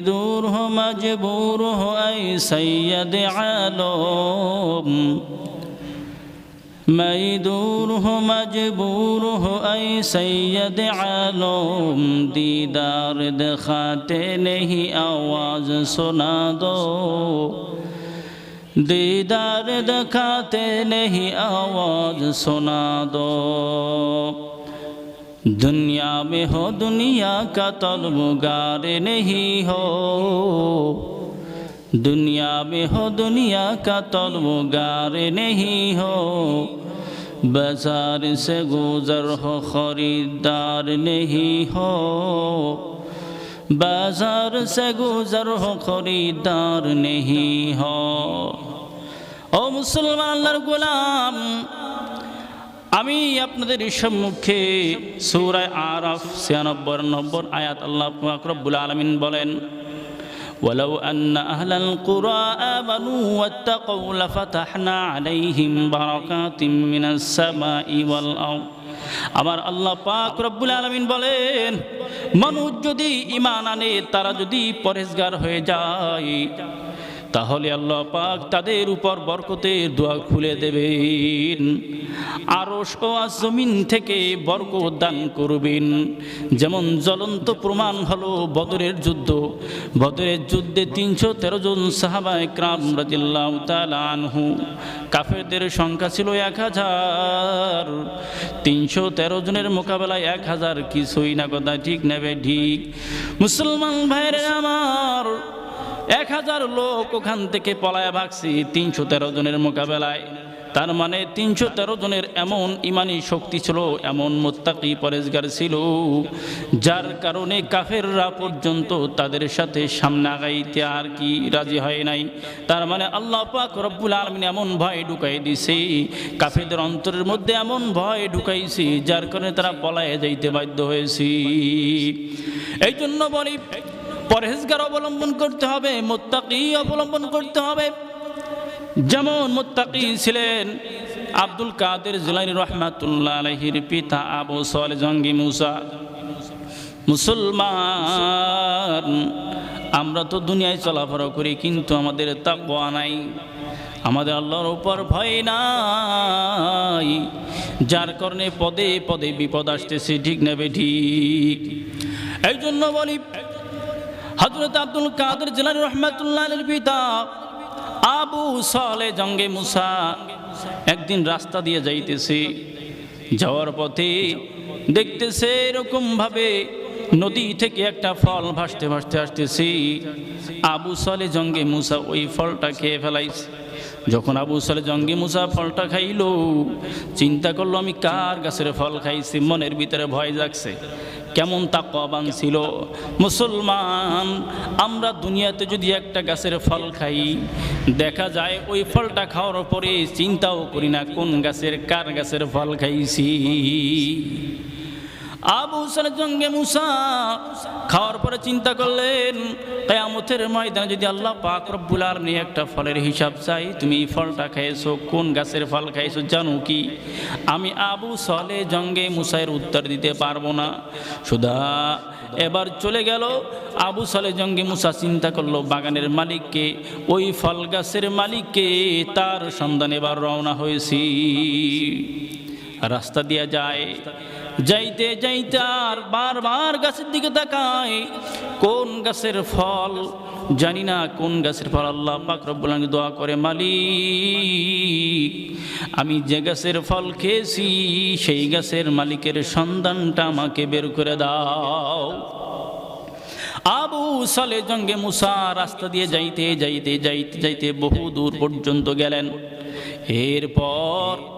दूर हो मजबूर हो ऐ सैयद आलोम मैं दूर हो मजबूर हो ऐ सैयद आलोम दीदार दिखाते नहीं आवाज़ सुना दो दीदार दिखाते नहीं आवाज़ सुना दो दुनिया में हो दुनिया का तलबगार नहीं हो दुनिया में हो दुनिया का तलबगार नहीं हो बाजार से गुजर हो खरीदार नहीं हो बाजार से गुजर हो खरीदार नहीं हो ओ मुसलमान गोलाम আমি আপনাদের সম্মুখে সূরায় আরাফ ছিয়ানব্বই নম্বর আয়াত আল্লাহ পাক রব্বুল আলামিন বলেন ولو أن أهل القرى آمنوا واتقوا لفتحنا عليهم بركات من السماء والأرض আমার আল্লাহ পাক রব্বুল আলমিন বলেন মানুষ যদি ইমান আনে তারা যদি পরেজগার হয়ে যায় তাহলে আল্লাহ পাক তাদের উপর বরকতের দোয়া খুলে দেবেন। আরও জমিন থেকে বরকত দান করবেন। যেমন জ্বলন্ত প্রমাণ হলো বদরের যুদ্ধ। বদরের যুদ্ধে তিনশো তেরো জন সাহাবায় ক্রাম রাজিল্লাহ আনহু। কাফেরদের সংখ্যা ছিল এক হাজার। তিনশো তেরো জনের মোকাবেলায় এক হাজার কিছুই না কথা ঠিক নেবে ঠিক। মুসলমান ভাইয়ের আমার এক হাজার লোক ওখান থেকে পলায় ভাগছি তিনশো তেরো জনের মোকাবেলায়। তার মানে তিনশো তেরো জনের এমন ইমানি শক্তি ছিল, এমন মোত্তাকি পরেজগার ছিল, যার কারণে কাফেররা পর্যন্ত তাদের সাথে সামনে আগাইতে আর কি রাজি হয় নাই। তার মানে আল্লাহ পাক রব্বুল আলমিন এমন ভয় ঢুকাই দিছে, কাফেরদের অন্তরের মধ্যে এমন ভয় ঢুকাইছে, যার কারণে তারা পলায় যাইতে বাধ্য হয়েছি। এই জন্য বলি পরহেজগার অবলম্বন করতে হবে, মোত্তাকি অবলম্বন করতে হবে। যেমন মোত্তাকি ছিলেন আব্দুল কাদের জুলাইনি রহমাতুল্লাহ আলহির পিতা আবু সোয়াল জঙ্গি মুসা। মুসলমান, আমরা তো দুনিয়ায় চলাফেরা করি, কিন্তু আমাদের তাকওয়া নাই। আমাদের আল্লাহর উপর ভয় নাই। যার কারণে পদে পদে বিপদ আসতেছে, ঠিক নেবে ঠিক? এই জন্য বলি হজরত আব্দুল কাদের জেলার রহমাতুল্লাহ পিতা আবু সালে জঙ্গে মুসা একদিন রাস্তা দিয়ে যাইতেছে। যাওয়ার পথে দেখতেছে এরকম ভাবে নদী থেকে একটা ফল ভাসতে ভাসতে আসতেছি। আবু সালে জঙ্গে মুসা ওই ফলটা খেয়ে ফেলাইছে। যখন আবু সালে জঙ্গে মুসা ফলটা খাইলো, চিন্তা করল, আমি কার গাছের ফল খাইছি? মনের ভিতরে ভয় জাগছে। কেমন তাকওয়াবান ছিল। মুসলমান, আমরা দুনিয়াতে যদি একটা গাছের ফল খাই, দেখা যায় ওই ফলটা খাওয়ার পরে চিন্তাও করি না কোন গাছের, কার গাছের ফল খাইছি। আবু সালে জঙ্গে মুসা খাওয়ার পরে চিন্তা করলেন, কেয়ামতের ময়দানে যদি আল্লাহ পাক রব্বুল আলমী একটা ফলের হিসাব চাই, তুমি এই ফলটা খাইছো কোন গাছের ফল খাইছো জানো কি? আমি আবু সালে জঙ্গে মুসাইয়ের উত্তর দিতে পারব না। সুধা এবার চলে গেল, আবু সালে জঙ্গে মুসা চিন্তা করল, বাগানের মালিককে, ওই ফল গাছের মালিককে তার সন্ধান এবার রওনা হয়েছি। রাস্তা দিয়ে যায় যাইতে যাইতে আর বারবার গাছের দিকে তাকায়। কোন গাছের ফল? জানি না কোন গাছের ফল। আল্লাহ পাক রব্বুল আলামিন দোয়া করে, মালিক, আমি যে গাছের ফল খেয়েছি, সেই গাছের মালিকের সন্ধানটা আমাকে বের করে দাও। আবু সালে জঙ্গে মুসা রাস্তা দিয়ে যাইতে যাইতে যাইতে যাইতে বহু দূর পর্যন্ত গেলেন। এরপর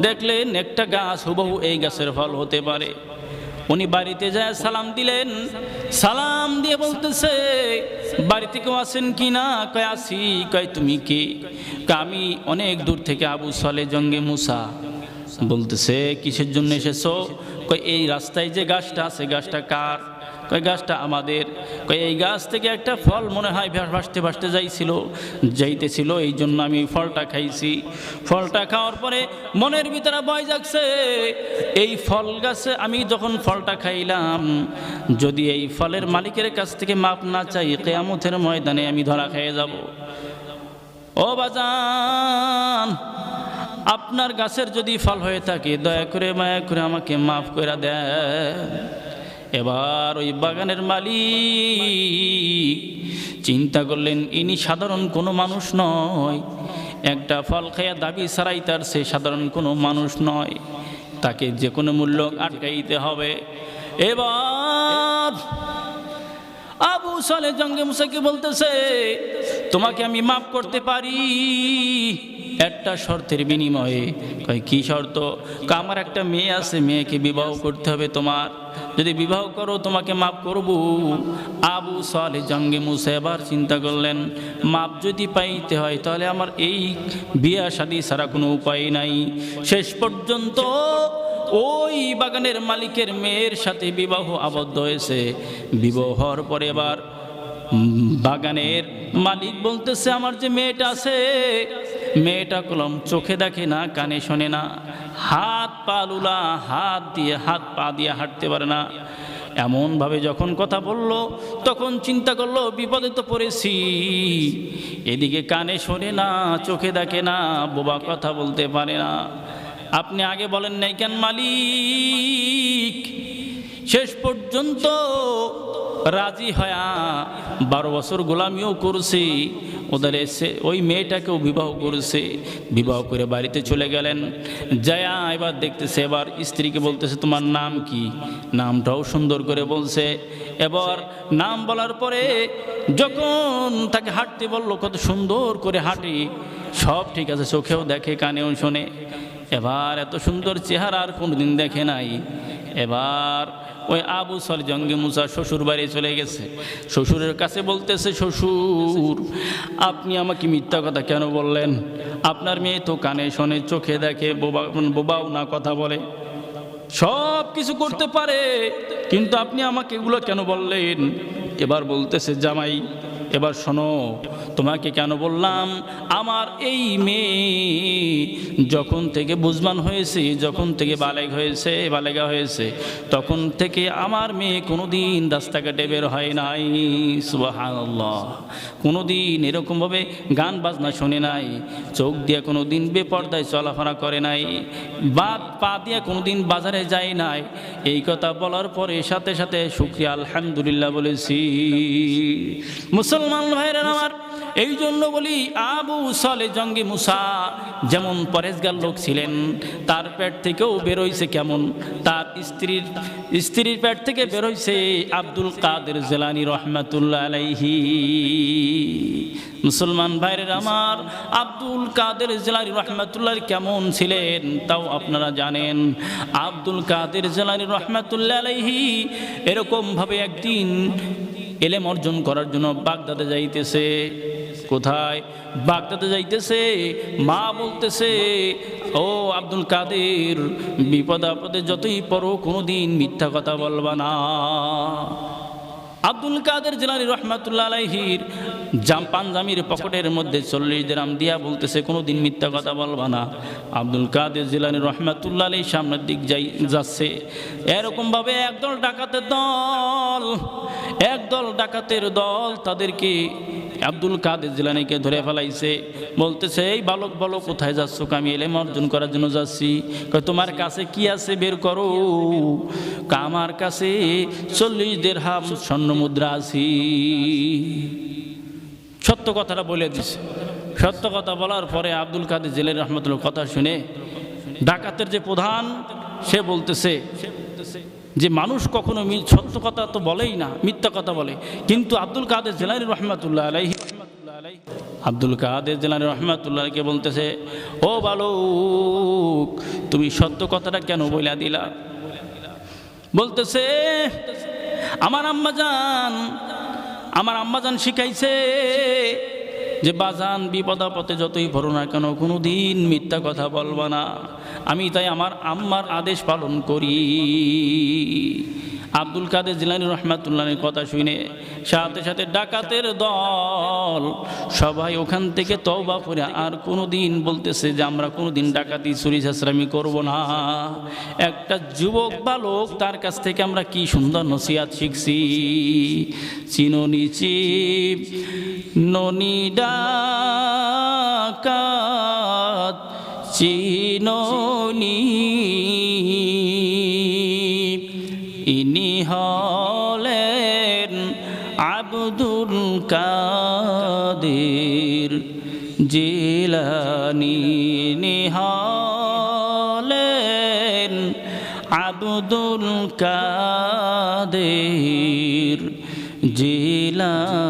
দেখলেন একটা গাছ হুবহু এই গাছের ফল হতে পারে। উনি বাড়িতে যায় সালাম দিলেন। সালাম দিয়ে বলতেছে বাড়িতে কেউ আসেন কি না? কয়, আসি। কয়, তুমি কে? আমি অনেক দূর থেকে আবু সালে জঙ্গে মুসা। বলতেছে, কিসের জন্য এসেছ? কয়, এই রাস্তায় যে গাছটা আছে, গাছটা কার? কয় গাছটা আমাদের? কয় এই গাছ থেকে একটা ফল মনে হয় ভাসতে ভাসতে যাইছিল, যাইতেছিল এই জন্য আমি ফলটা খাইছি। ফলটা খাওয়ার পরে মনের ভিতরে ভয় জাগছে, এই ফল গাছে আমি যখন ফলটা খাইলাম, যদি এই ফলের মালিকের কাছ থেকে মাপ না চাই, কেয়ামতের ময়দানে আমি ধরা খেয়ে যাব। ও বাজান, আপনার গাছের যদি ফল হয়ে থাকে, দয়া করে, মায়া করে আমাকে মাফ করে দেন। এবার ওই বাগানের মালিক চিন্তা করলেন, ইনি সাধারণ কোনো মানুষ নয়। একটা ফল খাইয়া দাবি ছাড়াই তার সে সাধারণ কোনো মানুষ নয়। তাকে যে কোনো মূল্য আটকাইতে হবে। এবার সালে জঙ্গে মুসাকে বলতেছে, তোমাকে আমি মাফ করতে পারি। একটা শর্তের বিনিময়ে কয়, কি শর্ত? আমার একটা মেয়ে আছে, মেয়েকে বিবাহ করতে হবে তোমার। যদি বিবাহ করো, তোমাকে মাফ করব। আবু সালে জঙ্গে মুসা এবার চিন্তা করলেন, মাপ যদি পাইতে হয়, তাহলে আমার এই বিয়া শাদী ছাড়া কোনো উপায় নাই। শেষ পর্যন্ত ওই বাগানের মালিকের মেয়ের সাথে বিবাহ আবদ্ধ হয়েছে। বিবাহ হওয়ার পরে এবার বাগানের মালিক বলতেছে, আমার যে মেয়েটা আছে, মেয়েটা কলম চোখে দেখে না, কানে শোনে না। হাত পা লুলা, হাত দিয়ে, হাত পা দিয়ে হাঁটতে পারে না। এমনভাবে যখন কথা বলল, তখন চিন্তা করল, বিপদে তো পড়েছি। এদিকে কানে শোনে না, চোখে দেখে না, বোবা কথা বলতে পারে না। আপনি আগে বলেন নাই কেন মালিক? শেষ পর্যন্ত রাজি হয়া বারো বছর গোলামিও করছে, ওদের এসে ওই মেয়েটাকেও বিবাহ করেছে, বিবাহ করে বাড়িতে চলে গেলেন। জয়া এবার দেখতেছে, এবার স্ত্রীকে বলতেছে, তোমার নাম কি? নামটাও সুন্দর করে বলছে। এবার নাম বলার পরে যখন তাকে হাঁটতে বলল, কত সুন্দর করে হাঁটি, সব ঠিক আছে, চোখেও দেখে, কানেও শোনে। এবার এত সুন্দর চেহারা আর কোনোদিন দেখে নাই। এবার ওই আবু সল জঙ্গে মুসা শ্বশুর বাড়ি চলে গেছে। শ্বশুরের কাছে বলতেছে, শ্বশুর, আপনি আমাকে মিথ্যা কথা কেন বললেন? আপনার মেয়ে তো কানে শোনে, চোখে দেখে, বোবা, বোবাও না কথা বলে। সব কিছু করতে পারে, কিন্তু আপনি আমাকে এগুলো কেন বললেন? এবার বলতেছে, জামাই, এবার শোনো, তোমাকে কেন বললাম? আমার এই মেয়ে যখন থেকে বুঝমান হয়েছে, যখন থেকে বালেগ হয়েছে, বালেগা হয়েছে, তখন থেকে আমার মেয়ে কোনো দিন রাস্তাঘাটে বের হয় নাই। সুবাহান্লাহ কোনো দিন এরকমভাবে গান বাজনা শোনে নাই, চোখ দিয়ে কোনো দিন বেপর্দায় চলাফেরা করে নাই বাদ পা দিয়ে কোনো দিন বাজারে যায় নাই। এই কথা বলার পরে সাথে সাথে শুক্রিয়া, আলহামদুলিল্লাহ বলেছি। মুসলমান ভাইরা আমার, এই জন্য বলি আবু সালে জঙ্গি মুসা যেমন পরেশগার লোক ছিলেন, তার পেট থেকেও বেরোইছে কেমন? তার স্ত্রীর স্ত্রীর পেট থেকে বেরোইছে আব্দুল কাদের জেলানি রহমাতুল্লাহ আলাইহি। মুসলমান ভাইরের আমার, আব্দুল কাদের জেলারি রহমাতুল্লাহ কেমন ছিলেন তাও আপনারা জানেন। আব্দুল কাদের জেলারি রহমাতুল্লাহ আলাইহি এরকমভাবে একদিন এলেম অর্জন করার জন্য বাগদাদে যাইতেছে। কোথায়? বাগদাদে যাইতেছে, মা বলতেছে, ও আব্দুল কাদের, বিপদ আপদে যতই পড়ো কোনোদিন মিথ্যা কথা বলবা না। আব্দুল কাদের জেলারি রহমাতুল্লা আলাইহির জাম পাঞ্জামির পকেটের মধ্যে চল্লিশ দিরাম দিয়া বলতেছে কোনো দিন মিথ্যা কথা বলবা না। আব্দুল কাদের জেলানি রহমাতুল্লা আলাই সামনের দিক যাই, যাচ্ছে। এরকমভাবে একদল ডাকাতের দল, একদল ডাকাতের দল তাদেরকে আব্দুল কাদের জিলানিকে ধরে ফেলাইছে, বলতেছে, এই বালক বলো কোথায় যাচ্ছ? আমি এলেম অর্জন করার জন্য যাচ্ছি। তোমার কাছে কি আছে বের করো? আমার কাছে চল্লিশ দেড় হাম স্বর্ণ মুদ্রা আছি। সত্য কথাটা বলে দিছে। সত্য কথা বলার পরে আব্দুল কাদের জেলের রহমতুল্লাহ কথা শুনে ডাকাতের যে প্রধান, সে বলতেছে যে, মানুষ কখনো সত্য কথা তো বলেই না, মিথ্যা কথা বলে। কিন্তু আব্দুল কাদের জেলানি রহমাতুল্লাহ আলাইহি আব্দুল কাদের জেলানি রহমাতুল্লাহকে বলতেছে, ও বালক, তুমি সত্য কথাটা কেন বইলা দিলা? বলতেছে, আমার আম্মাজান আমার আম্মাজান শিখাইছে যে বাজান বিপদাপথে যতই পড়ো না কেন কোনো দিন মিথ্যা কথা বলবা না। আমি তাই আমার আম্মার আদেশ পালন করি। আব্দুল কাদের জিলানি রহমাতুল্লাহের কথা শুনে সাথে সাথে ডাকাতের দল সবাই ওখান থেকে তওবা করে আর কোনো দিন বলতেছে যে আমরা কোনো দিন ডাকাতি, চুরি ছাসরামি করব না। একটা যুবক বালক তার কাছ থেকে আমরা কি সুন্দর নসিহাত শিখছি। চিননি চিপ, ননি ডাকাত, চিননি ইনি হলেন আব্দুল কাদের জিলানি হলেন আব্দুল কাদের জিলানি